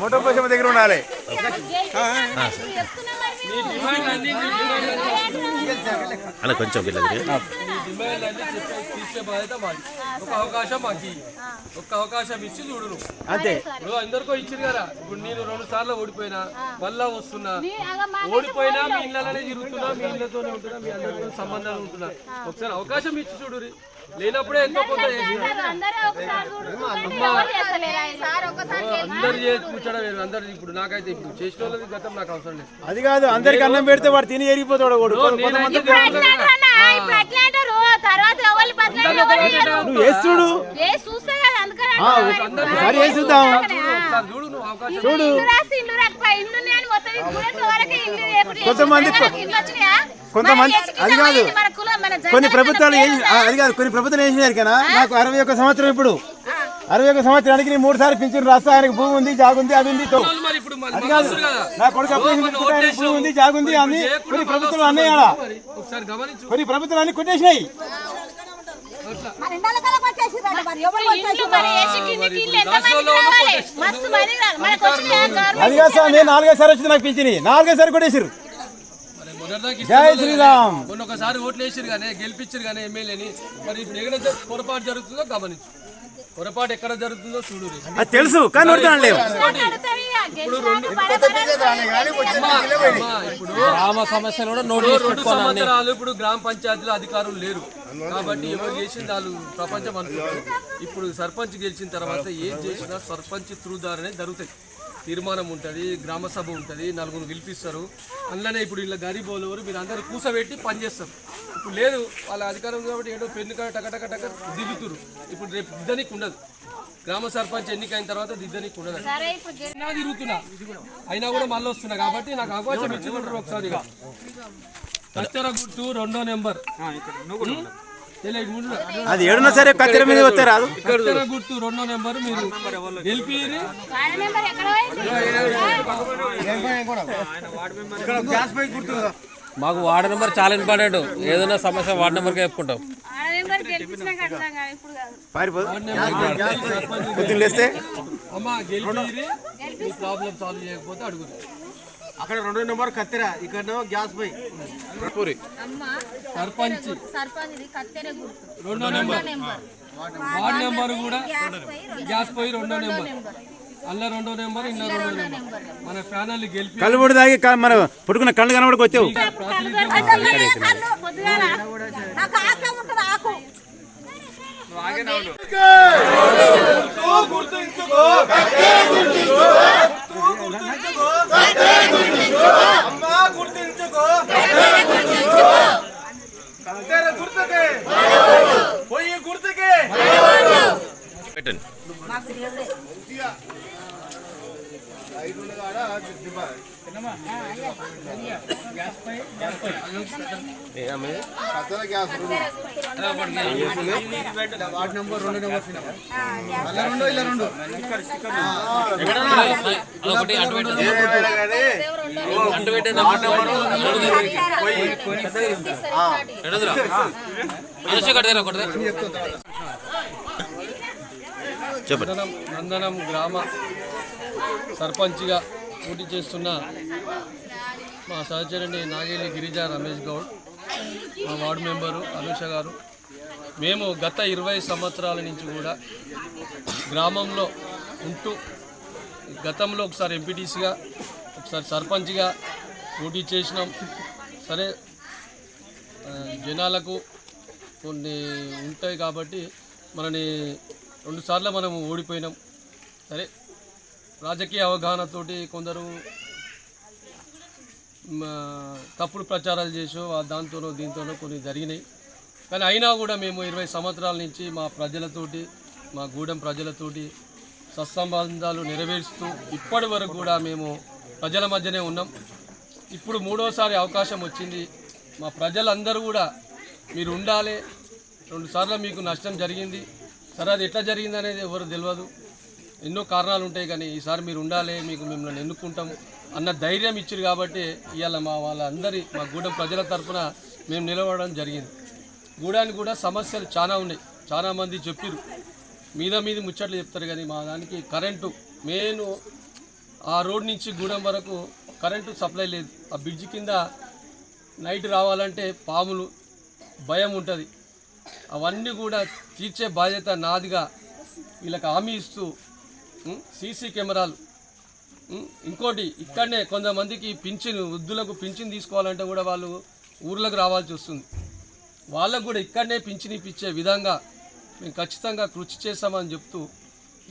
Motor Poshamma దగ్గర ఉండాలి. అన్న కొంచెం మాది ఒక అవకాశం మాకు. ఒక్క అవకాశం ఇచ్చి చూడు నువ్వు అంతే ఇప్పుడు అందరికో ఇచ్చింది కదా. ఇప్పుడు నేను రెండు సార్లు ఓడిపోయినా మళ్ళా వస్తున్నా. ఓడిపోయినా మీ ఇళ్ళలోనే తిరుగుతున్నా మీ ఇళ్ళతోనే ఉంటున్నా మీ అందరితో సంబంధాలు ఉంటున్నా. ఒకసారి అవకాశం ఇచ్చి చూడురి. లేనప్పుడే ఎంతో కొంత అందరూ-? సార్ చేసి కూర్చోడం వేరు అందరు ఇప్పుడు నాకైతే ఇప్పుడు చేసిన వాళ్ళది గతం నాకు అవసరం లేదు. అది కాదు అందరికి అన్నం పెడితే వాడు తిని ఎరిగిపోతాడు వాడు. నువ్వు వేస్తుడు ఏ చూస్తా చూడు నేను కొంతమంది? కొంతమంది- అది కాదు. కొన్ని ప్రభుత్వాలు ఏం అది కాదు. కొన్ని ప్రభుత్వాలు ఏం చేశారు కదా నాకు అరవై ఒక్క సంవత్సరం ఇప్పుడు. అరవై ఒక్క సంవత్సరానికి నీ మూడు సార్లు పింఛన్ రాస్తా ఆయనకు భూమి ఉంది జాగుంది అది ఉంది తో. మరి ఇప్పుడు మన అది కాదు. నా కొడుకు భూమి ఉంది. జాగుంది అని కొన్ని ప్రభుత్వాలు గమనించు. కొన్ని ప్రభుత్వాలు అన్ని కొట్టేసినాయి. అది కాదు సార్ నేను నాలుగైదు సార్లు వచ్చింది నాకు పింఛని నాలుగైదు జై ఇష్టం లేదు శ్రీరామ్. మొన్న ఒకసారి ఓట్లు వేసిరు కానీ గెలిపించారు కానీ ఎమ్మెల్యేని. మరి ఇప్పుడు ఎక్కడ పొరపాటు జరుగుతుందో గమనించు. పొరపాటు ఎక్కడ జరుగుతుందో చూడు అది తెలుసు కానీ ఇప్పుడు గ్రామ సమస్యలు కూడా నోట్ ఇప్పుడు చేసి రెండు సంవత్సరాలు ఇప్పుడు గ్రామ పంచాయతీలో అధికారులు లేరు. కాబట్టి ఎవరు చేసింది వాళ్ళు ప్రపంచం అనుకుంటారు. ఇప్పుడు సర్పంచ్ గెలిచిన తర్వాత ఏం చేసినా సర్పంచ్ త్రూ ద్వారానే జరుగుతాయి. తీర్మానం ఉంటుంది గ్రామ సభ ఉంటుంది నలుగురు పిలిపిస్తారు అందులోనే ఇప్పుడు ఇలా గరీబ్ వాళ్ళు మీరు అందరూ కూసబెట్టి పనిచేస్తారు ఇప్పుడు లేదు వాళ్ళ అధికారం కాబట్టి ఏదో పెన్ను కాడ టక టక టక దిగుతురు ఇప్పుడు రేపు దిద్దనికి ఉండదు. గ్రామ సర్పంచ్ ఎన్నికైన తర్వాత దిద్దనికి ఉండదు. తిరుగుతున్నా. అయినా కూడా మళ్ళీ వస్తున్నా కాబట్టి నాకు అవకాశం ఇచ్చుకుంటారు ఒకసారి ఇక. కత్తెర గుర్తు రెండో నెంబర్. అది ఏడున్నా సరే కత్తెర మీద వస్తే రాదు. గుర్తు రెండో నెంబర్ మీరు గెలిపి? మాకు వార్డు నెంబర్ చాలా ఇంపార్టెంట్ ఏదైనా సమస్య వార్డు నెంబర్కి చెప్పుకుంటాం. పారిపోదు లేస్తే అమ్మ గెలిపి ఈ ప్రాబ్లం సాల్వ్ చేయకపోతే అడుగురు అక్కడ రెండో నెంబర్ కత్తెర ఇక్కడ గ్యాస్ పై సర్పంచ్. సర్పంచ్ ఇది కత్తెర గుర్తు. రెండో నెంబర్. వార్డ్ నెంబర్ కూడా గ్యాస్ పోయి రెండో నెంబర్. అల్ల రెండో నెంబర్. ఇల్ల రెండో నెంబర్. మన ఫ్యానల్ గెలిపి కలుబడి తాగి క- మన పుట్టుకున్న కళ్ళు కనబడికి వచ్చావు ఆకే ఉంటుంది ఆకు అమ్మా గుర్తించుకో కత్తెర గుర్తుకే పోయి గుర్తుకే పెట్టండి? వార్డ్ నెంబర్ రెండు నెంబర్ అలా రెండు ఇలా రెండు అదొకటి అటు పెట్టండి ఒకటి? చెప్పండి. నందనం గ్రామ సర్పంచ్గా పోటీ చేస్తున్న మా సహచరుని నాగేలి గిరిజ రమేష్ గౌడ్ మా వార్డు మెంబరు అనుష గారు. మేము గత ఇరవై సంవత్సరాల నుంచి కూడా గ్రామంలో ఉంటూ గతంలో ఒకసారి ఎంపీటీసీగా ఒకసారి సర్పంచ్గా పోటీ చేసినాం. సరే జనాలకు కొన్ని ఉంటాయి కాబట్టి మనని రెండుసార్లు మనం ఓడిపోయినాం. సరే రాజకీయ అవగాహనతోటి కొందరు తప్పుడు ప్రచారాలు చేసో ఆ దాంతోనో దీంతోనో కొన్ని జరిగినాయి. కానీ అయినా కూడా మేము ఇరవై సంవత్సరాల నుంచి మా ప్రజలతోటి మా గూడెం ప్రజలతోటి సత్సంబంధాలు నెరవేరుస్తూ ఇప్పటి వరకు కూడా మేము ప్రజల మధ్యనే ఉన్నాం. ఇప్పుడు మూడోసారి అవకాశం వచ్చింది. మా ప్రజలందరూ కూడా మీరు ఉండాలి. రెండుసార్లు మీకు నష్టం జరిగింది. సరే అది ఎట్లా జరిగింది అనేది ఎవరు తెలియదు ఎన్నో కారణాలు ఉంటాయి కానీ ఈసారి మీరు ఉండాలి మీకు మిమ్మల్ని ఎన్నుకుంటాం అన్న ధైర్యం ఇచ్చారు కాబట్టి ఇవాళ మా వాళ్ళందరి మా గూడెం ప్రజల తరపున మేము నిలబడడం జరిగింది. గూడానికి కూడా సమస్యలు చాలా ఉన్నాయి. చాలా మంది చెప్పారు. మీద మీద ముచ్చట్లు చెప్తారు కానీ మా దానికి కరెంటు మెయిన్ ఆ రోడ్ నుంచి గూడెం వరకు కరెంటు సప్లై లేదు. ఆ బ్రిడ్జ్ కింద నైట్ రావాలంటే పాములు భయం ఉంటుంది. అవన్నీ కూడా తీర్చే బాధ్యత నాదిగా వీళ్ళకి హామీ ఇస్తూ సీసీ కెమెరాలు ఇంకోటి ఇక్కడనే కొంతమందికి పింఛన్ వృద్ధులకు పింఛన్ తీసుకోవాలంటే కూడా వాళ్ళు ఊర్లకు రావాల్సి వస్తుంది. వాళ్ళకు కూడా ఇక్కడనే పింఛన్ ఇప్పించే విధంగా మేము ఖచ్చితంగా కృషి చేస్తామని చెప్తూ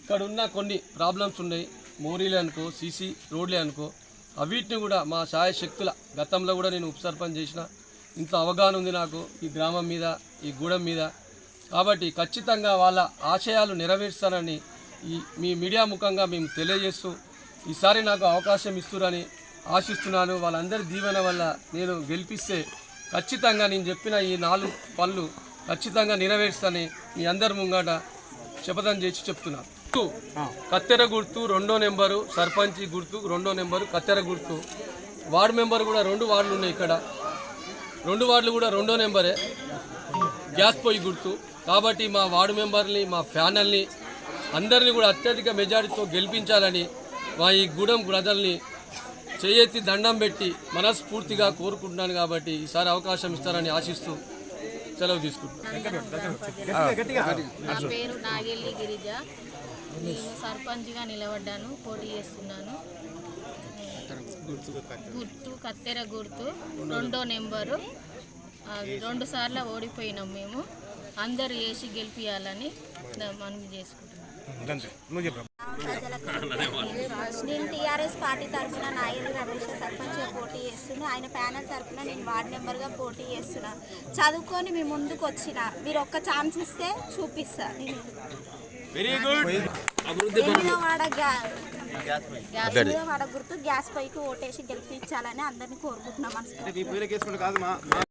ఇక్కడ ఉన్న కొన్ని ప్రాబ్లమ్స్ ఉన్నాయి. మోరీలే అనుకో సీసీ రోడ్లే అనుకో అవిటిని కూడా మా సాయశక్తుల గతంలో కూడా నేను ఉపసర్పణ చేసిన ఇంత అవగాహన ఉంది నాకు ఈ గ్రామం మీద ఈ గూడెం మీద. కాబట్టి ఖచ్చితంగా వాళ్ళ ఆశయాలు నెరవేరుస్తానని ఈ మీ మీడియా ముఖంగా మేము తెలియజేస్తూ ఈసారి నాకు అవకాశం ఇస్తురని ఆశిస్తున్నాను. వాళ్ళందరి దీవెన వల్ల నేను గెలిపిస్తే ఖచ్చితంగా నేను చెప్పిన ఈ నాలుగు పనులు ఖచ్చితంగా నెరవేరుస్తానని మీ అందరి ముంగట శపథం చేసి చెప్తున్నాను గుర్తు, కత్తెర గుర్తు రెండో నెంబరు సర్పంచ్ గుర్తు రెండో నెంబరు కత్తెర గుర్తు. వార్డు మెంబర్ కూడా రెండు వార్డులు ఉన్నాయి ఇక్కడ. రెండు వార్డులు కూడా రెండో నెంబరే. గ్యాస్ పొయ్యి గుర్తు. కాబట్టి మా వార్డు మెంబర్ని మా ఫ్యానల్ని అందరినీ కూడా అత్యధిక మెజారిటీతో గెలిపించాలని మా ఈ గూడెం ప్రజల్ని చేయెత్తి దండం పెట్టి మనస్ఫూర్తిగా కోరుకుంటున్నాను కాబట్టి ఈసారి అవకాశం ఇస్తారని ఆశిస్తూ సెలవు తీసుకుంటున్నాను. పేరు నాగెల్లి గిరిజ. నేను సర్పంచ్గా నిలబడ్డాను పోటీ చేస్తున్నాను. గుర్తు కత్తెర గుర్తు రెండో నెంబరు. ఆ, రెండు సార్లు ఓడిపోయినాం మేము. అందరు వేసి గెలిపియాలని మనం చేసుకుంటున్నాం. నేను టీఆర్ఎస్ పార్టీ తరఫున నాయని రమేష్ సర్పంచ్గా పోటీ చేస్తున్నా. ఆయన ప్యానల్ తరఫున నేను వార్డు మెంబర్గా పోటీ చేస్తున్నా. చదువుకొని మీ ముందుకు వచ్చిన మీరు ఒక్క ఛాన్స్ ఇస్తే చూపిస్తా. నేను ఎనిమిదో వాడ గ్యా- వాడ గుర్తు గ్యాస్ పైకి ఓటేసి గెలిపించాలని అందరినీ కోరుకుంటున్నాం